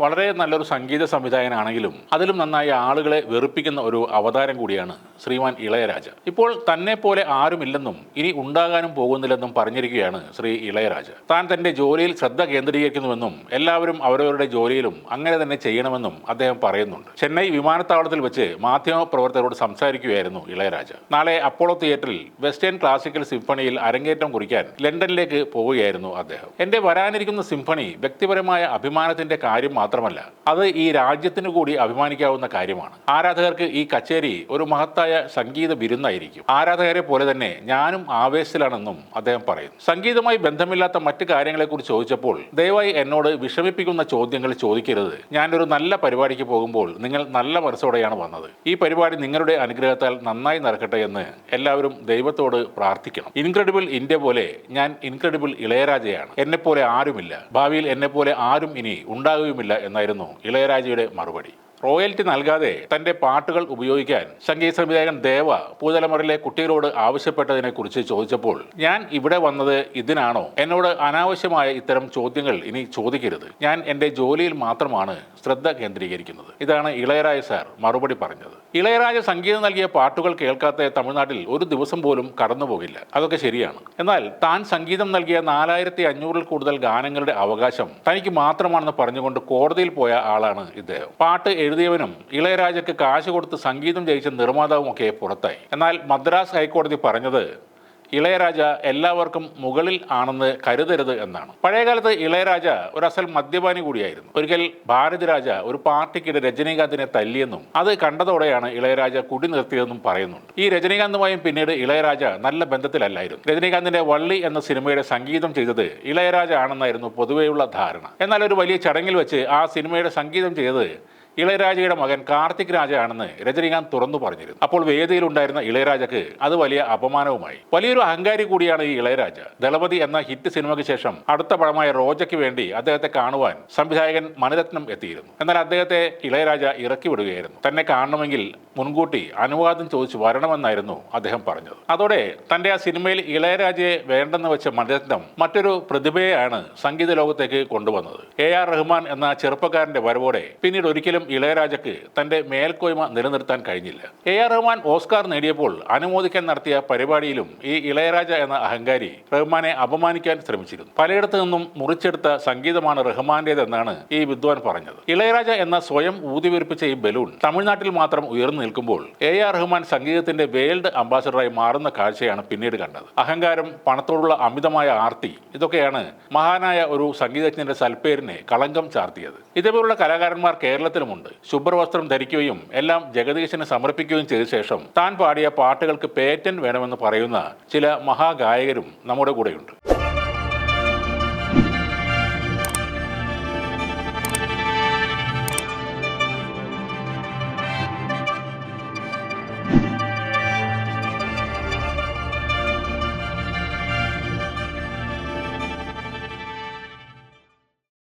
വളരെ നല്ലൊരു സംഗീത സംവിധായകനാണെങ്കിലും അതിലും നന്നായി ആളുകളെ വെറുപ്പിക്കുന്ന ഒരു അവതാരം കൂടിയാണ് ശ്രീമാൻ ഇളയരാജ. ഇപ്പോൾ തന്നെ പോലെ ആരുമില്ലെന്നും ഇനി ഉണ്ടാകാനും പോകുന്നില്ലെന്നും പറഞ്ഞിരിക്കുകയാണ് ശ്രീ ഇളയരാജ. താൻ തന്റെ ജോലിയിൽ ശ്രദ്ധ കേന്ദ്രീകരിക്കുന്നുവെന്നും എല്ലാവരും അവരവരുടെ ജോലിയിലും അങ്ങനെ തന്നെ ചെയ്യണമെന്നും അദ്ദേഹം പറയുന്നുണ്ട്. ചെന്നൈ വിമാനത്താവളത്തിൽ വെച്ച് മാധ്യമ പ്രവർത്തകരോട് സംസാരിക്കുകയായിരുന്നു ഇളയരാജ. നാളെ അപ്പോളോ തിയേറ്ററിൽ വെസ്റ്റേൺ ക്ലാസിക്കൽ സിംഫണിയിൽ അരങ്ങേറ്റം കുറിക്കാൻ ലണ്ടനിലേക്ക് പോവുകയായിരുന്നു അദ്ദേഹം. എന്റെ വരാനിരിക്കുന്ന സിംഫണി വ്യക്തിപരമായ അഭിമാനത്തിന്റെ കാര്യം മാത്രമല്ല അത് ഈ രാജ്യത്തിന് കൂടി അഭിമാനിക്കാവുന്ന കാര്യമാണ്. ആരാധകർക്ക് ഈ കച്ചേരി ഒരു മഹത്തായ സംഗീത വിരുന്നായിരിക്കും. ആരാധകരെ പോലെ തന്നെ ഞാനും ആവേശത്തിലാണെന്നും അദ്ദേഹം പറയുന്നു. സംഗീതമായി ബന്ധമില്ലാത്ത മറ്റു കാര്യങ്ങളെക്കുറിച്ച് ചോദിച്ചപ്പോൾ ദയവായി എന്നോട് വിഷമിപ്പിക്കുന്ന ചോദ്യങ്ങൾ ചോദിക്കരുത്. ഞാനൊരു നല്ല പരിപാടിക്ക് പോകുമ്പോൾ നിങ്ങൾ നല്ല മനസ്സോടെയാണ് വന്നത്. ഈ പരിപാടി നിങ്ങളുടെ അനുഗ്രഹത്താൽ നന്നായി നടക്കട്ടെ എന്ന് എല്ലാവരും ദൈവത്തോട് പ്രാർത്ഥിക്കണം. ഇൻക്രെഡിബിൾ ഇന്ത്യ പോലെ ഞാൻ ഇൻക്രെഡിബിൾ ഇളയരാജയാണ്. എന്നെപ്പോലെ ആരുമില്ല. ഭാവിയിൽ എന്നെപ്പോലെ ആരും ഇനി ഉണ്ടാകുകയുമില്ല എന്നായിരുന്നു ഇളയരാജയുടെ മറുപടി. റോയൽറ്റി നൽകാതെ തന്റെ പാട്ടുകൾ ഉപയോഗിക്കാൻ സംഗീത സംവിധായകൻ ദേവ പൂതലമുറയിലെ കുട്ടികളോട് ആവശ്യപ്പെട്ടതിനെ കുറിച്ച് ചോദിച്ചപ്പോൾ ഞാൻ ഇവിടെ വന്നത് ഇതിനാണോ? എന്നോട് അനാവശ്യമായ ഇത്തരം ചോദ്യങ്ങൾ ഇനി ചോദിക്കരുത്. ഞാൻ എന്റെ ജോലിയിൽ മാത്രമാണ് ശ്രദ്ധ കേന്ദ്രീകരിക്കുന്നത്. ഇതാണ് ഇളയരാജ സാർ മറുപടി പറഞ്ഞത്. ഇളയരാജ സംഗീതം നൽകിയ പാട്ടുകൾ കേൾക്കാത്ത തമിഴ്നാട്ടിൽ ഒരു ദിവസം പോലും കടന്നുപോകില്ല അതൊക്കെ ശരിയാണ്. എന്നാൽ താൻ സംഗീതം നൽകിയ നാലായിരത്തി അഞ്ഞൂറിൽ കൂടുതൽ ഗാനങ്ങളുടെ അവകാശം തനിക്ക് മാത്രമാണെന്ന് പറഞ്ഞുകൊണ്ട് കോടതിയിൽ പോയ ആളാണ് ഇദ്ദേഹം. പാട്ട് എഴുതിയവനും ഇളയരാജയ്ക്ക് കാശ് കൊടുത്ത് സംഗീതം ജയിച്ച നിർമ്മാതാവുമൊക്കെ പുറത്തായി. എന്നാൽ മദ്രാസ് ഹൈക്കോടതി പറഞ്ഞത് ഇളയരാജ എല്ലാവർക്കും മുകളിൽ ആണെന്ന് കരുതരുത് എന്നാണ്. പഴയകാലത്ത് ഇളയരാജ ഒരു അസൽ മദ്യപാനി കൂടിയായിരുന്നു. ഒരിക്കൽ ഭാരതിരാജ ഒരു പാർട്ടിക്കിടെ രജനീകാന്തിനെ തല്ലിയെന്നും അത് കണ്ടതോടെയാണ് ഇളയരാജ കുടി നിർത്തിയതെന്നും പറയുന്നുണ്ട്. ഈ രജനീകാന്തുമായും പിന്നീട് ഇളയരാജ നല്ല ബന്ധത്തിലല്ലായിരുന്നു. രജനീകാന്തിന്റെ വള്ളി എന്ന സിനിമയുടെ സംഗീതം ചെയ്തത് ഇളയരാജ ആണെന്നായിരുന്നു പൊതുവെയുള്ള ധാരണ. എന്നാൽ ഒരു വലിയ ചടങ്ങിൽ വെച്ച് ആ സിനിമയുടെ സംഗീതം ചെയ്തത് ഇളയരാജയുടെ മകൻ കാർത്തിക് രാജയാണെന്ന് രജനീകാന്ത് തുറന്നു പറഞ്ഞിരുന്നു. അപ്പോൾ വേദിയിലുണ്ടായിരുന്ന ഇളയരാജക്ക് അത് വലിയ അപമാനവുമായി. വലിയൊരു അഹങ്കാരി കൂടിയാണ് ഈ ഇളയരാജ. ദളപതി എന്ന ഹിറ്റ് സിനിമയ്ക്ക് ശേഷം അടുത്ത പടമായ റോജയ്ക്ക് വേണ്ടി അദ്ദേഹത്തെ കാണുവാൻ സംവിധായകൻ മണിരത്നം എത്തിയിരുന്നു. എന്നാൽ അദ്ദേഹത്തെ ഇളയരാജ ഇറക്കി വിടുകയായിരുന്നു തന്നെ കാണണമെങ്കിൽ മുൻകൂട്ടി അനുവാദം ചോദിച്ച് വരണമെന്നായിരുന്നു അദ്ദേഹം പറഞ്ഞത്. അതോടെ തന്റെ ആ സിനിമയിൽ ഇളയരാജയെ വേണ്ടെന്ന് വെച്ച മണിരത്നം മറ്റൊരു പ്രതിഭയെയാണ് സംഗീത ലോകത്തേക്ക് കൊണ്ടുവന്നത്. എ ആർ റഹ്മാൻ എന്ന ചെറുപ്പക്കാരന്റെ വരവോടെ പിന്നീട് ഒരിക്കലും ഇളയരാജയ്ക്ക് തന്റെ മേൽക്കോയ്മ നിലനിർത്താൻ കഴിഞ്ഞില്ല. എ ആർ റഹ്മാൻ ഓസ്കാർ നേടിയപ്പോൾ അനുമോദിക്കാൻ നടത്തിയ പരിപാടിയിലും ഈ ഇളയരാജ എന്ന അഹങ്കാരി റഹ്മാനെ അപമാനിക്കാൻ ശ്രമിച്ചിരുന്നു. പലയിടത്തു നിന്നും മുറിച്ചെടുത്ത സംഗീതമാണ് റഹ്മാന്റേതെന്നാണ് ഈ വിദ്വാൻ പറഞ്ഞത്. ഇളയരാജ എന്ന സ്വയം ഊതിവെരിപ്പിച്ച ഈ ബലൂൺ തമിഴ്നാട്ടിൽ മാത്രം ഉയർന്നു നിൽക്കുമ്പോൾ എ ആർ റഹ്മാൻ സംഗീതത്തിന്റെ വേൾഡ് അംബാസഡറായി മാറുന്ന കാഴ്ചയാണ് പിന്നീട് കണ്ടത്. അഹങ്കാരം പണത്തോടുള്ള അമിതമായ ആർത്തി ഇതൊക്കെയാണ് മഹാനായ ഒരു സംഗീതജ്ഞന്റെ സൽപ്പേരിനെ കളങ്കം ചാർത്തിയത്. ഇതേപോലുള്ള കലാകാരന്മാർ കേരളത്തിലുമുണ്ട്. ശുഭ്രവസ്ത്രം ധരിക്കുകയും എല്ലാം ജഗദീശന് സമർപ്പിക്കുകയും ചെയ്ത ശേഷം താൻ പാടിയ പാട്ടുകൾക്ക് പേറ്റന്റ് വേണമെന്ന് പറയുന്ന ചില മഹാഗായകരും നമ്മുടെ കൂടെയുണ്ട്.